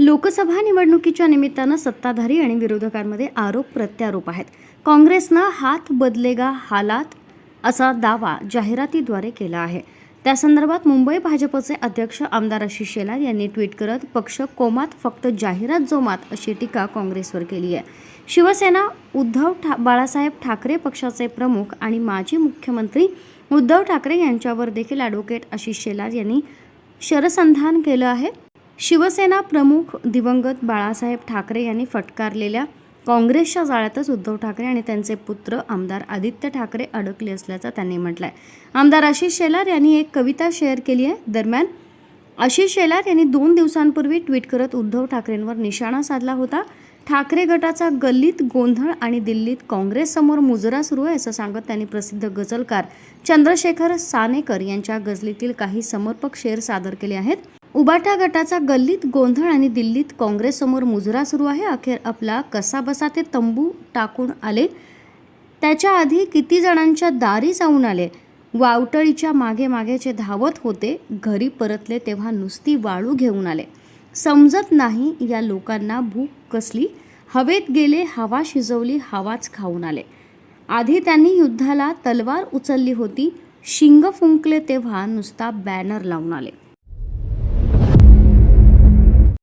लोकसभा निवडणुकीच्या निमित्तानं सत्ताधारी आणि विरोधकांमध्ये आरोप प्रत्यारोप आहेत. काँग्रेसनं हात बदलेगा हालात असा दावा जाहिरातीद्वारे केला आहे. त्या संदर्भात मुंबई भाजपचे अध्यक्ष आमदार आशिष शेलार यांनी ट्विट करत पक्ष कोमात फक्त जाहिरात जोमात अशी टीका काँग्रेसवर केली आहे. शिवसेना उद्धव ठा बाळासाहेब ठाकरे पक्षाचे प्रमुख आणि माजी मुख्यमंत्री उद्धव ठाकरे यांच्यावर देखील ॲडव्होकेट आशिष शेलार यांनी शरसंधान केलं आहे. शिवसेना प्रमुख दिवंगत बाळासाहेब ठाकरे यांनी फटकारलेल्या काँग्रेसच्या जाळ्यातच उद्धव ठाकरे आणि त्यांचे पुत्र आमदार आदित्य ठाकरे अडकले असल्याचं त्यांनी म्हटलंय. आमदार आशिष शेलार यांनी एक कविता शेअर केली आहे. दरम्यान आशिष शेलार यांनी दोन दिवसांपूर्वी ट्विट करत उद्धव ठाकरेंवर निशाणा साधला होता. ठाकरे गटाचा गल्लीत गोंधळ आणि दिल्लीत काँग्रेससमोर मुजरा सुरू आहे असं सांगत त्यांनी प्रसिद्ध गझलकार चंद्रशेखर सानेकर यांच्या गझलीतील काही समर्पक शेर सादर केले आहेत. उबाटा गटाचा गल्लीत गोंधळ आणि दिल्लीत काँग्रेससमोर मुजरा सुरू आहे. अखेर आपला कसाबसा ते तंबू टाकून आले. त्याच्या आधी किती जणांच्या दारी जाऊन आले. वावटळीच्या मागे मागेचे धावत होते घरी परतले तेव्हा नुसती वाळू घेऊन आले. समजत नाही या लोकांना भूक कसली. हवेत गेले हवा शिजवली हवाच खाऊन आले. आधी त्यांनी युद्धाला तलवार उचलली होती. शिंग फुंकले तेव्हा नुसता बॅनर लावून आले.